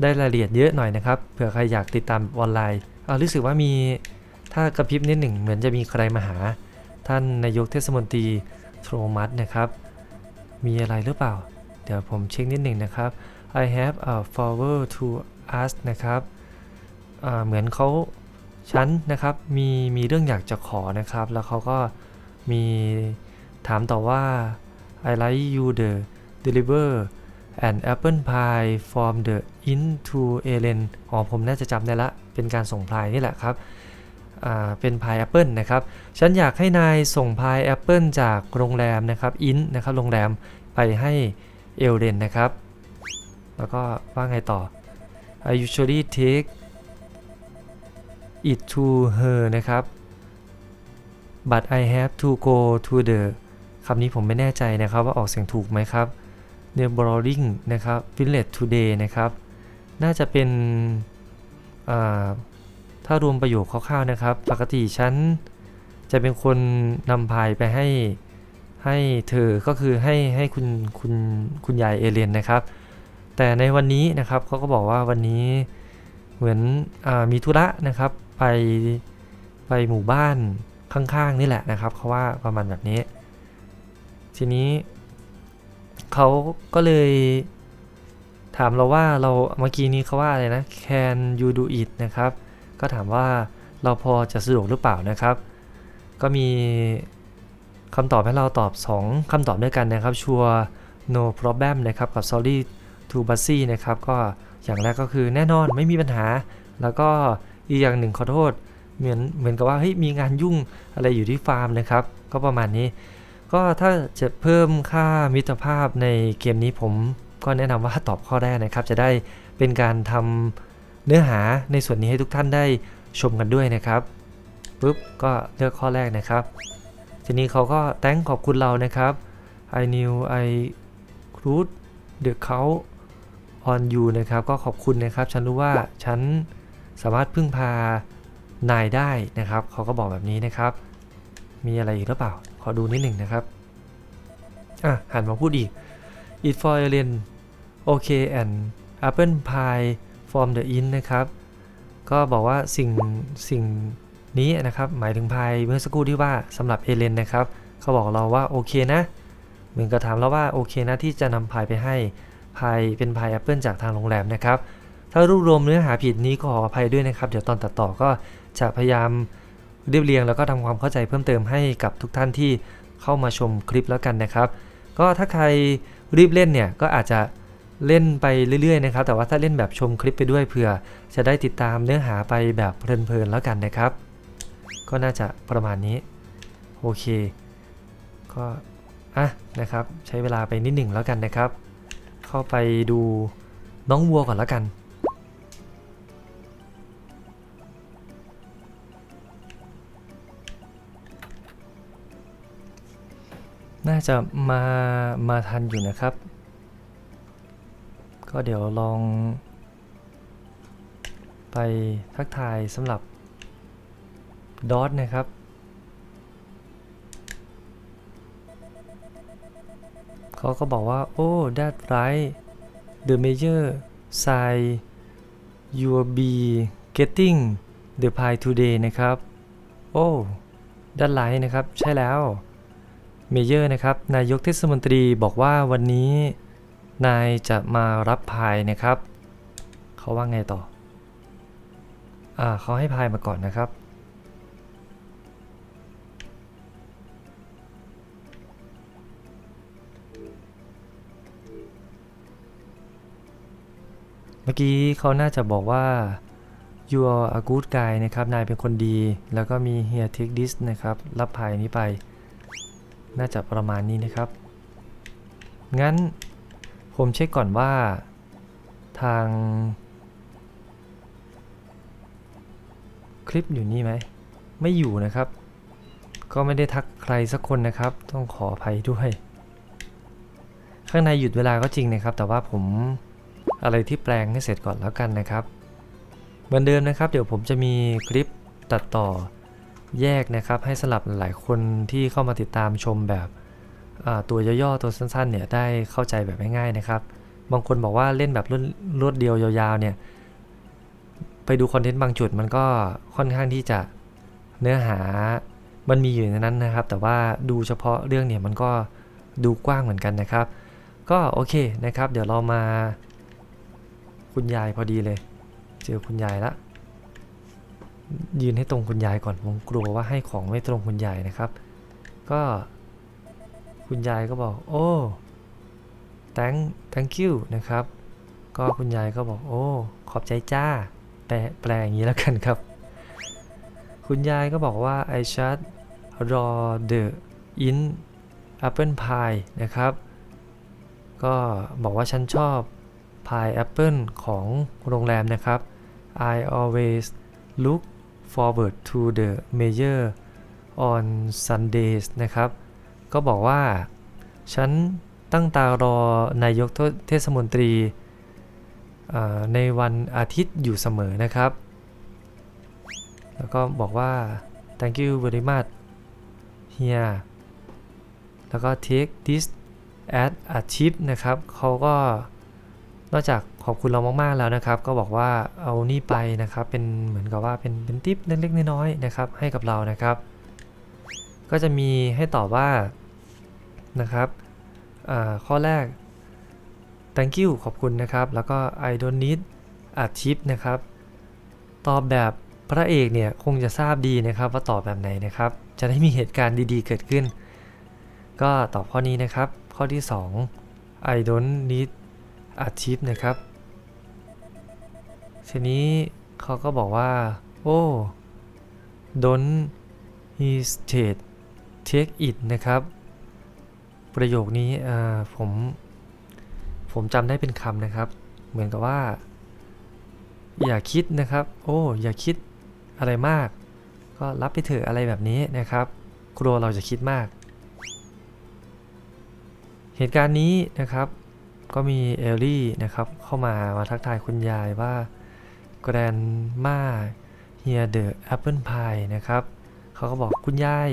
ได้รายละเอียดเยอะหน่อยนะครับเผื่อใครอยากติดตามออนไลน์เอารู้สึกว่ามีถ้ากระพริบนิดหนึ่งเหมือนจะมีใครมาหา ท่านนายกเทศมนตรีโทมัสนะครับ มีอะไรหรือเปล่า เดี๋ยวผมเช็คนิดหนึ่งนะครับ I have a favor to ask นะครับเหมือนเขาฉันนะครับมีมีเรื่องอยากจะขอนะครับ แล้วเขาก็มีถามต่อว่า I like you the deliver an apple pie from the into Ellen อ๋อผมน่าจะจำได้ละ เป็นการส่งพายนี่แหละครับเป็นพายแอปเปิลนะครับ ฉันอยากให้นายส่งพายแอปเปิลจากโรงแรมนะครับอินนะครับโรงแรมไปให้เอลเดนนะครับ แล้วก็ว่าไงต่อ I usually take it to her นะครับ but I have to go to the คำนี้ผมไม่แน่ใจนะครับว่าออกเสียงถูกไหมครับ n e i g h b o r i n g นะครับ village today นะครับ น่าจะเป็นถ้ารวมประโยคคร่าวๆนะครับ ปกติฉันจะเป็นคนนำพายไปให้ให้เธอก็คือให้ให้คุณคุณคุณยายเอเลนนะครับ แต่ในวันนี้นะครับเขาก็บอกว่าวันนี้เหมือนอมีธุระนะครับ ไปไปหมู่บ้านข้างๆนี่แหละนะครับเขาว่าประมาณแบบนี้ ทีนี้ เขาก็เลยถามเราว่าเราเมื่อกี้นี้เขาว่าอะไรนะ can you do it นะครับ ก็ถามว่าเราพอจะสะดวกหรือเปล่านะครับ ก็มีคำตอบให้เราตอบ 2คำตอบด้วยกันนะครับชัว no problem นะครับ กับ sorry to busy นะครับ ก็อย่างแรกก็คือแน่นอนไม่มีปัญหา แล้วก็อีกอย่างหนึ่งขอโทษ เหมือนเหมือนกับว่าเฮ้ยมีงานยุ่งอะไรอยู่ที่ฟาร์มนะครับ ก็ประมาณนี้ ก็ถ้าจะเพิ่มค่ามิตรภาพในเกมนี้ผมก็แนะนำว่าตอบข้อแรกนะครับ จะได้เป็นการทำเนื้อหาในส่วนนี้ให้ทุกท่านได้ชมกันด้วยนะครับปุ๊บก็เลือกข้อแรกนะครับ ทีนี้เขาก็แต้งขอบคุณเรานะครับ I knew I could the count on you นะครับ ก็ขอบคุณนะครับ ฉันรู้ว่าฉันสามารถพึ่งพานายได้นะครับ เขาก็บอกแบบนี้นะครับ มีอะไรอีกหรือเปล่า ขอดูนิดหนึ่งนะครับ อะ หันมาพูดอีก It for alien ok and apple pie from the in นะครับ ก็บอกว่าสิ่งสิ่งนี้นะครับ หมายถึงพายเมื่อสักครู่ที่ว่าสำหรับเอเลนนะครับ เขาบอกเราว่าโอเคนะเหมือนกับถามเราว่าโอเคนะที่จะนำพายไปให้พายเป็นพายแอปเปิลจากทางโรงแรมนะครับ ถ้ารวบรวมเนื้อหาผิดนี้ก็ขออภัยด้วยนะครับ เดี๋ยวตอนตัดต่อก็จะพยายาม เรียบเรียงแล้วก็ทำความเข้าใจเพิ่มเติมให้กับทุกท่านที่เข้ามาชมคลิปแล้วกันนะครับ ก็ถ้าใครรีบเล่นเนี่ยก็อาจจะเล่นไปเรื่อยๆนะครับ แต่ว่าถ้าเล่นแบบชมคลิปไปด้วยเผื่อ จะได้ติดตามเนื้อหาไปแบบเพลินๆแล้วกันนะครับ ก็น่าจะประมาณนี้ โอเค ก็อะนะครับ ใช้เวลาไปนิดหนึ่งแล้วกันนะครับ เข้าไปดูน้องวัวก่อนแล้วกัน จะมามาทันอยู่นะครับ ก็เดี๋ยวลอง ไปทักทายสำหรับดอทนะครับเขาก็บอกว่า โอ้ that right the major sign you will be getting the pie today นะครับ โอ้ ด้านไลน์นะครับ ใช่แล้ว เมเยอร์นะครับนายกเทศมนตรีบอกว่าวันนี้นายจะมารับพายนะครับ เขาว่าไงต่อ อ่าเขาให้พายมาก่อนนะครับ เมื่อกี้เขาน่าจะบอกว่า you are a good guy นะครับ นายเป็นคนดี แล้วก็มี here take this นะครับ รับพายนี้ไป น่าจะประมาณนี้นะครับ งั้นผมเช็คก่อนว่าทางคลิปอยู่นี่ไหม ไม่อยู่นะครับ ก็ไม่ได้ทักใครสักคนนะครับ ต้องขออภัยด้วย ข้างในหยุดเวลาก็จริงนะครับ แต่ว่าผมอะไรที่แปลงให้เสร็จก่อนแล้วกันนะครับ เหมือนเดิมนะครับ เดี๋ยวผมจะมีคลิปตัดต่อ แยกนะครับให้สลับหลายคนที่เข้ามาติดตามชมแบบตัวย่อๆตัวสั้นๆเนี่ยได้เข้าใจแบบง่ายๆนะครับ บางคนบอกว่าเล่นแบบรวดเดียวยาวๆเนี่ยไปดูคอนเทนต์บางจุดมันก็ค่อนข้างที่จะเนื้อหามันมีอยู่ในนั้นนะครับ แต่ว่าดูเฉพาะเรื่องเนี่ยมันก็ดูกว้างเหมือนกันนะครับ ก็โอเคนะครับ เดี๋ยวเรามา คุณยายพอดีเลย เจอคุณยายละ ยืนให้ตรงคุณยายก่อนผมกลัวว่าให้ของไม่ตรงคุณยายนะครับ ก็คุณยายก็บอก โอ้ thank thank you นะครับ ก็คุณยายก็บอก โอ้ ขอบใจจ้า แปลแปลอย่างนี้แล้วกันครับ คุณยายก็บอกว่า I shot raw the in apple pie นะครับ ก็บอกว่าฉันชอบพายแอปเปิลของโรงแรมนะครับ I always look forward to the major on Sundays นะครับ ก็บอกว่า ฉันตั้งตารอนายกเทศมนตรีในวันอาทิตย์อยู่เสมอนะครับ แล้วก็บอกว่า thank you very much here แล้วก็ take this as a tip นะครับ เขาก็นอกจาก ขอบคุณเรามากๆแล้วนะครับ ก็บอกว่าเอานี่ไปนะครับ เป็นเหมือนกับว่าเป็นเป็นทิปเล็กๆน้อยๆนะครับ ให้กับเรานะครับ ก็จะมีให้ตอบว่านะครับข้อแรก thank you ขอบคุณนะครับ แล้วก็ I don't need a tip นะครับ ตอบแบบพระเอกเนี่ยคงจะทราบดีนะครับว่าตอบแบบไหนนะครับ จะได้มีเหตุการณ์ดีๆเกิดขึ้น ก็ตอบข้อนี้นะครับ ข้อที่ 2 I don't need a tip นะครับ ทีนี้เขาก็บอกว่า โอ้ don't hesitate take it นะครับ ประโยคนี้ผม ผมจำได้เป็นคำนะครับ เหมือนกับว่า อย่าคิดนะครับ โอ้ อย่าคิดอะไรมาก ก็รับไปเถอะอะไรแบบนี้นะครับ กลัวเราจะคิดมากเหตุการณ์นี้นะครับก็มีเอลลี่นะครับเข้ามามาทักทายคุณยายว่า แกรนมาเฮียเดอะแอปเปิลพายนะครับเขาก็บอกคุณยาย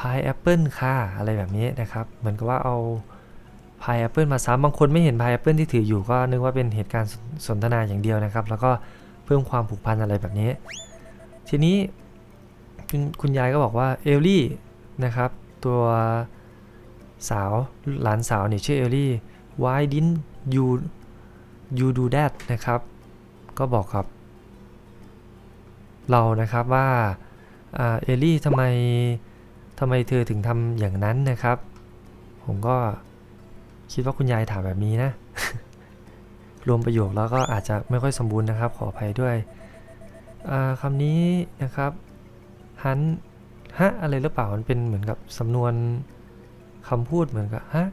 พายแอปเปิลค่ะอะไรแบบนี้นะครับเหมือนกับว่าเอาพายแอปเปิลมาซ้ำบางคนไม่เห็นพายแอปเปิลที่ถืออยู่ก็นึกว่าเป็นเหตุการณ์สนทนาอย่างเดียวนะครับ แล้วก็เพิ่มความผูกพันอะไรแบบนี้ ทีนี้คุณคุณยายก็บอกว่าเอลลี่นะครับ ตัวสาวหลานสาวเนี่ยชื่อเอลลี่ why didn't you you do that นะครับ ก็บอกกับ เรานะครับว่าเอลลี่ทำไมทำไมเธอถึงทำอย่างนั้นนะครับ ผมก็คิดว่าคุณยายถามแบบนี้นะ รวมประโยคแล้วก็อาจจะไม่ค่อยสมบูรณ์นะครับ ขออภัยด้วยคำนี้นะครับฮันฮะอะไรหรือเปล่ามันเป็นเหมือนกับสำนวนคำพูดเหมือนกับฮะ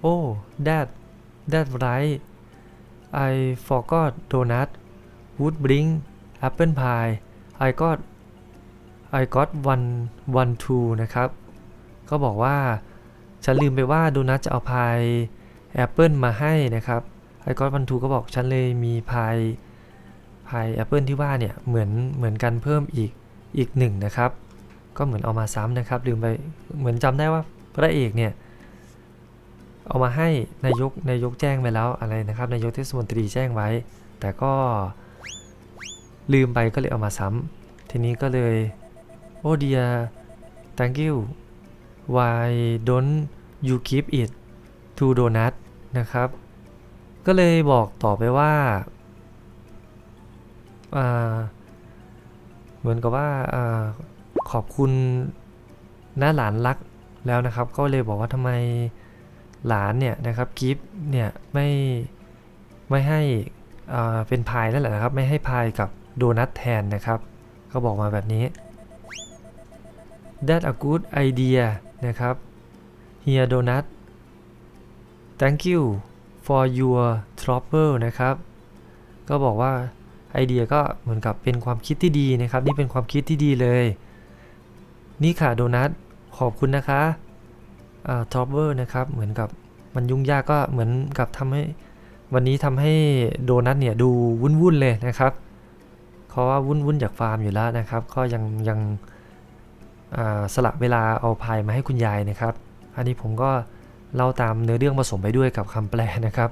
โอ้ that that right I forgot donut would bring apple pie I got I got one one two นะครับ ก็บอกว่า ฉันลืมไปว่าโดนัทจะเอาพายแอปเปิลมาให้นะครับ I got one two ก็บอกฉันเลยมีพายพายแอปเปิลที่ว่าเนี่ยเหมือนเหมือนกันเพิ่มอีกอีกหนึ่งนะครับ ก็เหมือนเอามาซ้ำนะครับ ลืมไปเหมือนจำได้ว่าพระเอกเนี่ยเอามาให้นายกนายกแจ้งไปแล้วอะไรนะครับนายกเทศมนตรีแจ้งไว้ แต่ก็ ลืมไปก็เลยเอามาซ้ำทีนี้ก็เลยโอ้ dear thank you why don't you keep it to donut นะครับ ก็เลยบอกต่อไปว่าเหมือนกับว่าอขอบคุณน้าหลานรักแล้วนะครับ ก็เลยบอกว่าทำไมหลานเนี่ยนะครับกิฟเนี่ยไม่ไม่ให้เป็นพายนั่นแหละนะครับ ไม่ให้พายกับ โดนัทแทนนะครับก็บอกมาแบบนี้ That a good idea นะครับ Here donut Thank you for your trouble นะครับ ก็บอกว่าไอเดียก็เหมือนกับเป็นความคิดที่ดีนะครับ นี่เป็นความคิดที่ดีเลย นี่ค่ะโดนัทขอบคุณนะคะอ่าทรอเบอร์นะครับ เหมือนกับมันยุ่งยากก็เหมือนกับทำให้วันนี้ทำให้โดนัทเนี่ยดูวุ่นๆเลยนะครับ ราะว่าวุ่นๆจากฟาร์มอยู่แล้วนะครับ ก็ยังยังสละเวลาเอาพายมาให้คุณยายนะครับ อันนี้ผมก็เล่าตามเนื้อเรื่องผสมไปด้วยกับคำแปลนะครับ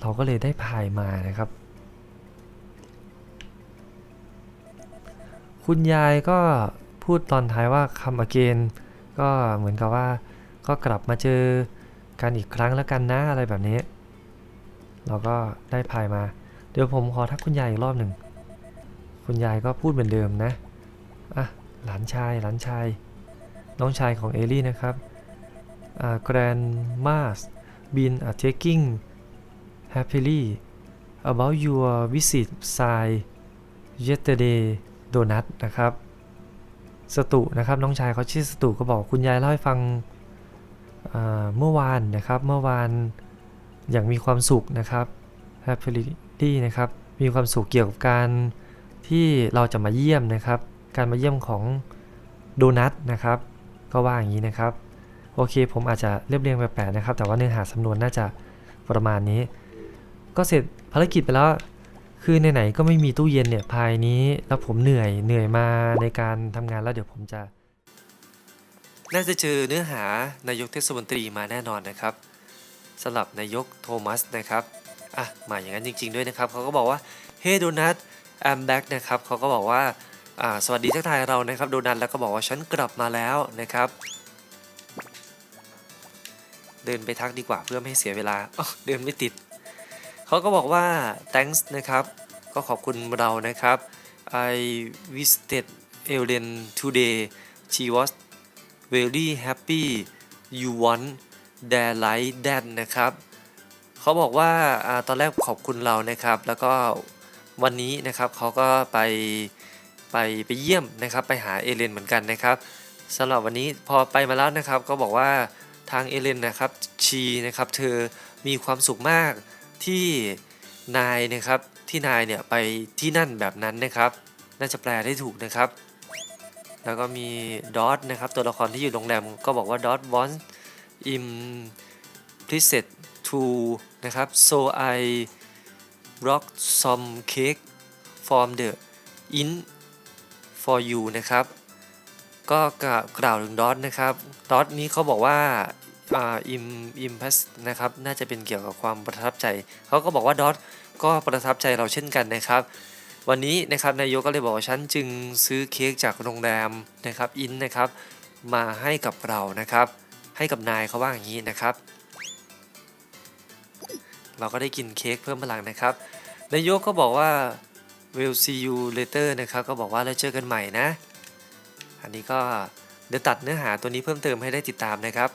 เราก็เลยได้พายมานะครับ คุณยายก็พูดตอนท้ายว่าคำ again ก็เหมือนกับว่าก็กลับมาเจอกันอีกครั้งแล้วกันนะอะไรแบบนี้ เราก็ได้พายมา ดี๋ยวผมขอทักคุณยายอีกรอบหนึ่ง คุณยายก็พูดเหมือนเดิมนะ อะ หลานชาย หลานชาย น้องชายของเอลี่นะครับ อ่า grandma's been uh, taking happily about your visit side yesterday donut นะครับ สตุนะครับน้องชายเขาชื่อสตุก็บอกคุณยายเล่าให้ฟังอ่าเมื่อวานนะครับ เมื่อวานอย่างมีความสุขนะครับ happily นะครับมีความสุขเกี่ยวกับการที่เราจะมาเยี่ยมนะครับ การมาเยี่ยมของโดนัทนะครับ ก็ว่าอย่างนี้นะครับ โอเคผมอาจจะเรียบเรียงแปลกๆนะครับ แต่ว่าเนื้อหาสำนวนน่าจะประมาณนี้ ก็เสร็จภารกิจไปแล้วคือไหนๆก็ไม่มีตู้เย็นเนี่ยภายนี้ แล้วผมเหนื่อยเหนื่อยมาในการทำงานแล้วเดี๋ยวผมจะ น่าจะเจอเนื้อหานายกเทศมนตรีมาแน่นอนนะครับสำหรับนายกโทมัสนะครับ อะมาอย่างนั้นจริง ๆด้วยนะครับเขาก็บอกว่าเฮ้โดนัท I'm back นะครับเขาก็บอกว่าสวัสดีทักทายเรานะครับโดนัทแล้วก็บอกว่าฉันกลับมาแล้วนะครับ เดินไปทักดีกว่าเพื่อไม่ให้เสียเวลาเดินไม่ติดเขาก็บอกว่า thanks นะครับก็ขอบคุณเรานะครับ I visited Ellen today she was very happy you want their like that นะครับ เขาบอกว่าอตอนแรกขอบคุณเรานะครับ แล้วก็วันนี้นะครับเขาก็ไปไปไปเยี่ยมนะครับ ไปหาเอเลนเหมือนกันนะครับสำหรับวันนี้พอไปมาแล้วนะครับ ก็บอกว่าทางเอเลนนะครับชีนะครับเธอมีความสุขมากที่นายนะครับที่นายเนี่ยไปที่นั่นแบบนั้นนะครับ น่าจะแปลได้ถูกนะครับ แล้วก็มีดอทนะครับตัวละครที่อยู่โรงแรมก็บอกว่าดอท wants implicit to นะครับ so I rock some cake from the in for you นะครับ ก็กล่าวถึงดอทนะครับดอทนี้เขาบอกว่าอ่า im impress นะครับน่าจะเป็นเกี่ยวกับความประทับใจ เขาก็บอกว่าดอทก็ประทับใจเราเช่นกันนะครับ วันนี้นะครับนายกก็เลยบอกว่าฉันจึงซื้อเค้กจากโรงแรมนะครับอินนะครับมาให้กับเรานะครับ ให้กับนายเขาว่าอย่างนี้นะครับ เราก็ได้กินเค้กเพิ่มพลังนะครับนายกก็บอกว่า will see you later นะครับ ก็บอกว่าแล้วเจอกันใหม่นะ อันนี้ก็เดี๋ยวตัดเนื้อหาตัวนี้เพิ่มเติมให้ได้ติดตามนะครับ